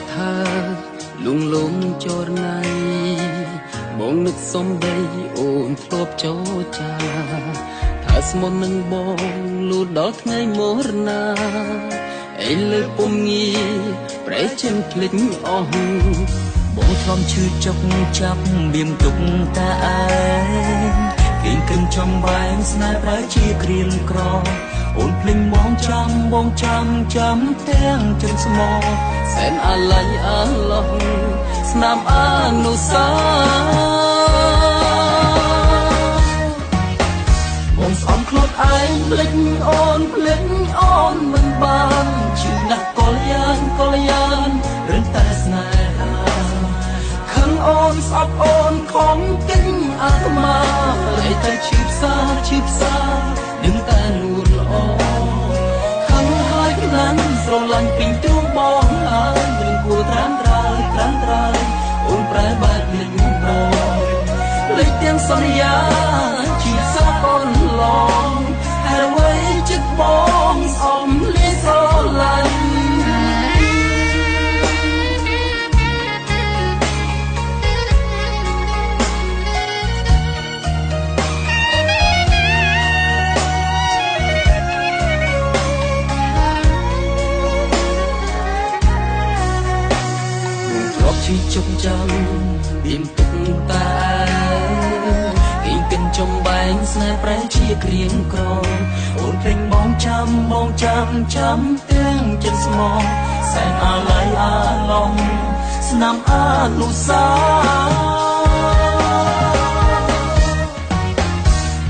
ស្ថាលងលងចរណៃបងនឹកសំដីអូនធ្លាប់ចោចាថាស្មុននឹងបងលូដល់ថ្ងៃមរណាអីលើពុំងាប្រែចិនភ្លេចអស់បងធ្លាប់ឈឺចុកចាប់មានទុកតាឯងគេគឹងចំបែងស្នេហ៍ប្រើជាគ្រៀមក្រអូនភ្លេចមងចាំបងចាំចាំទាំងចិត្តស្មោះ សែនអាឡ័យអាឡោះស្នាមអនុស្សាវរ៍បងស្អំខ្លួនឯងភ្លេចអូនភ្លេចអូនមិនបានជឿណាស់កលយានកលយានរឹងតែស្នេហាខឹងអូនស្អប់អូនខំគិញអាត្មាតែតែឈឺផ្សាឈឺផ្សានឹងតែនួនល្អខឹងហើយខ្លាំងស្រឡាញ់ពេញទួ សន្យាជាសាកូនឡងហើយអ្វីចិត្តបងស្អំលីស្រឡាញ់ធ្លាប់ឈឺជុកចាំបៀមទុកតាគេងកិនចំបែង ស្នេហ៍ប្រែជាគ្រៀងក្រអូនភ្លេងបងចាំបងចាំចាំទាំងចិត្តស្មោះសែនអាឡ័យអាឡងស្នាមអនុស្សាវរ៍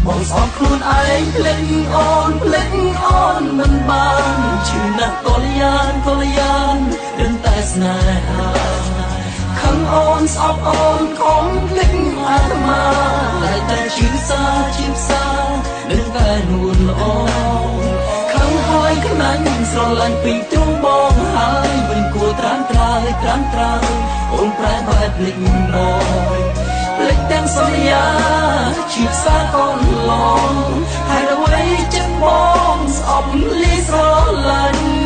បងស្អប់ខ្លួនឯងភ្លេចអូនភ្លេចអូនមិនបានឈឺណាស់កលយានកលយានដឹងតែស្នេហាខឹងអូនស្អប់អូនខំភ្លេច ល្អខឹងហើយខ្លាញ់ស្រឡាញ់ពីទ្រង់បងហើយមិនគួរត្រាំត្រើយត្រាំត្រើយអូនប្រែបែបភ្លេចមកភ្លេចទាំងសន្យាជាផ្សារកូនឡងហើយអ្វីចិត្តបងស្អប់លីស្រឡាញ់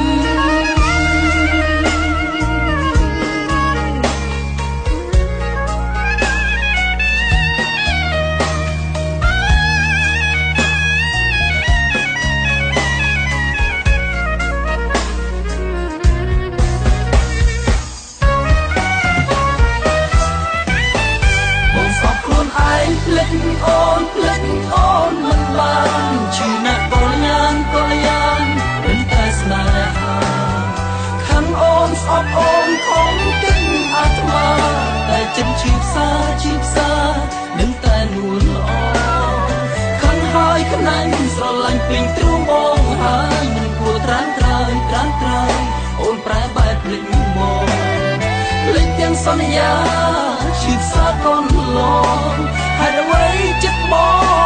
ចិត្តឈឺផ្សាឈឺផ្សានឹងតែនួនល្អខាងហើយខ្នាញ់ស្រឡាញ់ពេញទ្រូងបងហើយមិនគួរត្រាំត្រើយត្រាំត្រើយអូនប្រែបែបភ្លេចមកលេចទាំងសន្យាឈឺផ្សាកូនឡងហើយអ្វីចិត្តប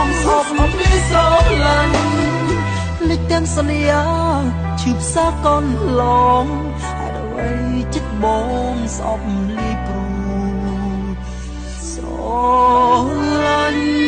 ងសោកមកពីស្រឡាញ់លេចទាំងសន្យាឈឺផ្សាកូនឡងហើយអ្វីចិត្តបងសោកលីព្រូ ស្រឡាញ់